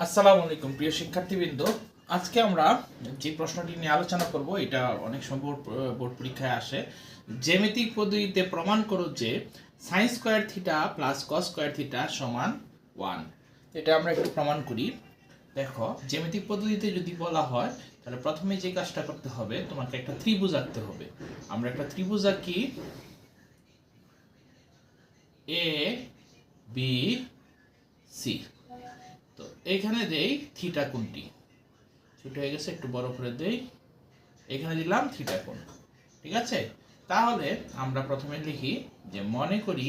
আসসালামু আলাইকুম, প্রিয় শিক্ষার্থীবৃন্দ। আজকে আমরা যে প্রশ্নটি নিয়ে আলোচনা করব, এটা অনেক সময় বোর্ড পরীক্ষায় আসে। জ্যামিতিক পদ্ধতিতে প্রমাণ করো যে sine square theta plus cos square theta সমান ওয়ান এটা আমরা একটু প্রমাণ করি। দেখো জ্যামিতিক পদ্ধতিতে যদি বলা হয়, তাহলে প্রথমে যে কাজটা করতে হবে, তোমাকে একটা ত্রিভুজ আঁকতে হবে। আমরা একটা ত্রিভুজ আঁকি। এ বি সি এখানে দেই থিটা কোনটি? ছোট হয়ে গেছে, একটু বড় করে দেই। এখানে দিলাম থিটা কোণ। ঠিক আছে? তাহলে আমরা প্রথমে লিখি যে মনে করি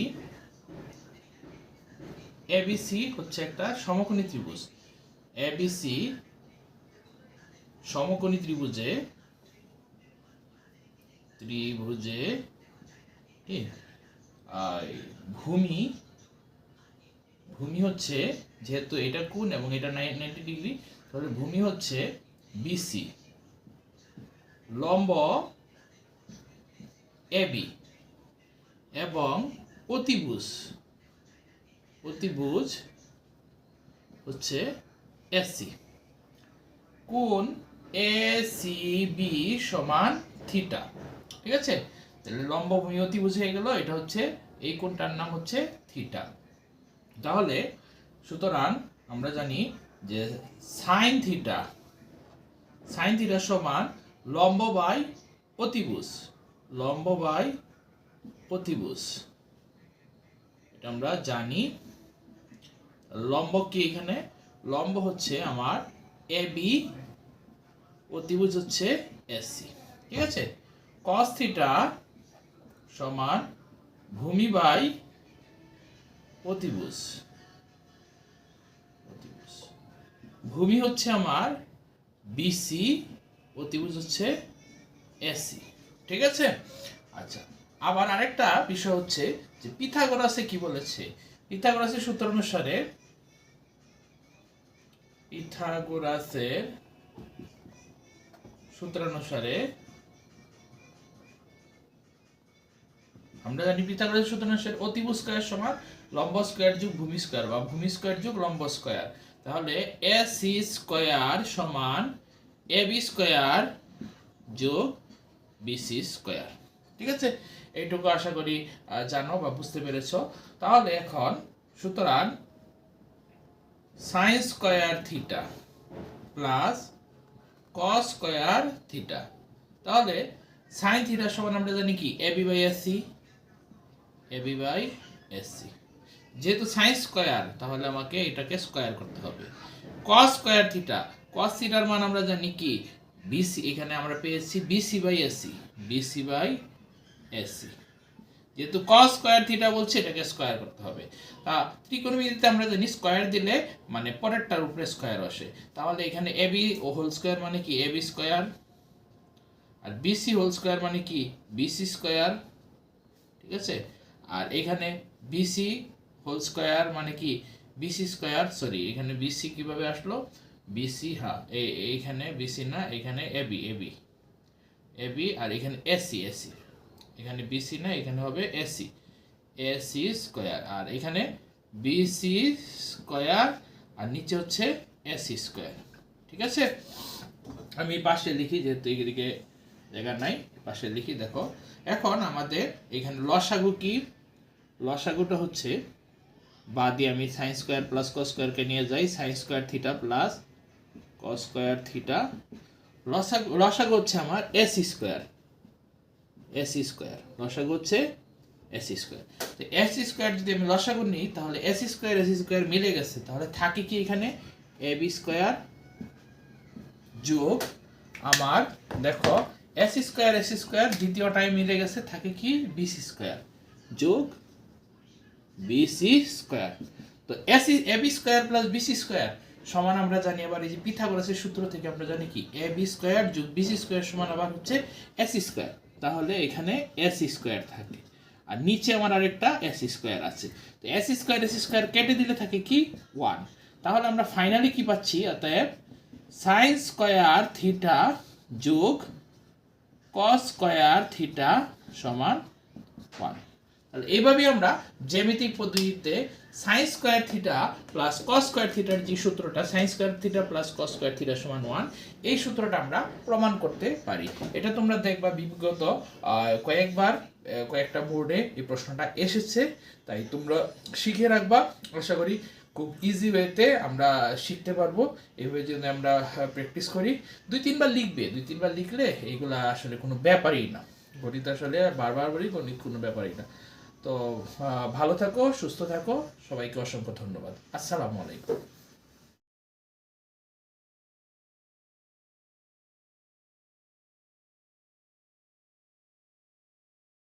এবিসি হচ্ছে একটা সমকোণী ত্রিভুজ। এবিসি সমকোণী ত্রিভুজে ত্রিভুজে ভূমি ভূমি হচ্ছে যেহেতু এটা কোণ এবং এটা নাইনটি ডিগ্রি তাহলে ভূমি হচ্ছে বিসি লম্ব এবি এবং অতিভুজ। অতিভুজ হচ্ছে এসি কোণ এ সি বি সমান থিটা? ঠিক আছে? তাহলে লম্ব ভূমি অতিভুজ হয়ে গেল, এটা হচ্ছে এই কোণটার নাম হচ্ছে থিটা। তাহলে সুতরাং আমরা জানি যে সাইন থিটা সাইন থিটা সমান লম্ব বাই অতিভুজ, লম্ব বাই অতিভুজ। এটা আমরা জানি। লম্ব কি এখানে? লম্ব হচ্ছে আমার এ বি, অতিভুজ হচ্ছে এসি। ঠিক আছে? কস থিটা সমান ভূমি বাই অতিভুজ। ভূমি হচ্ছে আমার বিসি অতিভুজ হচ্ছে এসি ঠিক আছে? আচ্ছা আবার আরেকটা বিষয় হচ্ছে যে পিথাগোরাসে কি বলেছে? পিথাগোরাসের সূত্র অনুসারে পিথাগোরাসের সূত্র অনুসারে, আমরা জানি পিথাগোরাসের সূত্র অনুসারে অতিভুজ স্কয়ার সমান লম্ব স্কয়ার যোগ ভূমি বা ভূমি স্কয়ার যোগ লম্ব স্কয়ার। তাহলে এ সি স্কয়ার সমান এ বি স্কোয়ার যোগ বিসি স্কোয়ার। ঠিক আছে? এইটুকু আশা করি জানো বা বুঝতে পেরেছ। তাহলে এখন সুতরাং sine square theta plus cos square theta. তাহলে সাইন থিটার সমান আমরা জানি কি? A B by S C. A B by S C. যেহেতু সাইন স্কয়ার তাহলে আমাকে এটাকে স্কয়ার করতে হবে। কস স্কয়ার থিটা কস থিটার মান আমরা জানি কি? বিসি এখানে আমরা পেয়েছি BC by AC BC by AC যেহেতু কস স্কয়ার থিটা বলছে, এটাকে স্কয়ার করতে হবে। তা ত্রিকোণমিতিতে আমরা জানি স্কয়ার দিলে মানে পরেরটার উপরে স্কয়ার আসে তাহলে এখানে এবি ও হোল স্কোয়ার মানে কি? এবি স্কয়ার আর বিসি হোল স্কোয়ার মানে কি? বিসি স্কয়ার ঠিক আছে? আর এখানে বিসি হোল স্কয়ার মানে কি? বিসি স্কয়ার সরি এখানে বিসি কীভাবে আসলো? বিসি এই এইখানে বিসি না, এখানে এবি এবি এবি আর এখানে এসি এসি এখানে বিসি না, এখানে হবে এসি এসি স্কয়ার আর এখানে বিসি স্কয়ার আর নিচে হচ্ছে এসি স্কয়ার ঠিক আছে? আমি পাশে লিখি, যেহেতু এদিকে জায়গা নাই পাশে লিখি, দেখো। এখন আমাদের এখানে লসাগু কি? লসাগুটা হচ্ছে বা দিয়ে আমি সাইন স্কোয়ার প্লাস কস স্কোয়ারকে নিয়ে যাই sine square theta plus cos square theta লসাগু লসাগু হচ্ছে আমার এস স্কোয়ার এস স্কোয়ার লসাগু হচ্ছে এস স্কোয়ার তো এস স্কোয়ার যদি আমি লসাগু নিই, তাহলে এস স্কোয়ার এস স্কোয়ার মিলে গেছে। তাহলে থাকে কি এখানে? এ বি স্কোয়ার যোগ আমার, দেখো এস স্কোয়ার এস স্কোয়ার দ্বিতীয়টায় মিলে গেছে, থাকে কি? বিসি স্কোয়ার যোগ বিসি স্কোয়ার তো AC A B square plus BC square সমান আমরা জানি আবার এই যে পিথাগোরাসের সূত্র থেকে আমরা জানি কি? এ বি স্কোয়ার যোগ বিসি স্কোয়ার সমান আবার হচ্ছে এস স্কোয়ার তাহলে এখানে এস স্কোয়ার থাকে। আর নিচে আমার আরেকটা এস স্কোয়ার আছে। তো এস স্কোয়ার এস স্কোয়ার কেটে দিলে থাকে কি? ওয়ান তাহলে আমরা ফাইনালি কি পাচ্ছি? অতএব সাইন স্কোয়ার থিটা যোগ কস স্কোয়ার থিটা সমান ওয়ান তাহলে এইভাবেই আমরা জ্যামিতিক পদ্ধতিতে sine square theta plus cos square থিটার যে সূত্রটা sine square theta plus cos square theta সমান ওয়ান এই সূত্রটা আমরা প্রমাণ করতে পারি। এটা তোমরা দেখবা বিগত কয়েকবার কয়েকটা বোর্ডে এই প্রশ্নটা এসেছে, তাই তোমরা শিখে রাখবা। আশা করি খুব ইজি ওয়েতে আমরা শিখতে পারব। এইভাবে যদি আমরা প্র্যাকটিস করি, দুই তিনবার লিখবে। দুই তিনবার লিখলে এইগুলা আসলে কোনো ব্যাপারই না। গণিত আসলে বারবার বলি, গণিত কোনো ব্যাপারই না। তো ভালো থাকো সুস্থ থাকো। সবাইকে অসংখ্য ধন্যবাদ। আসসালামু আলাইকুম।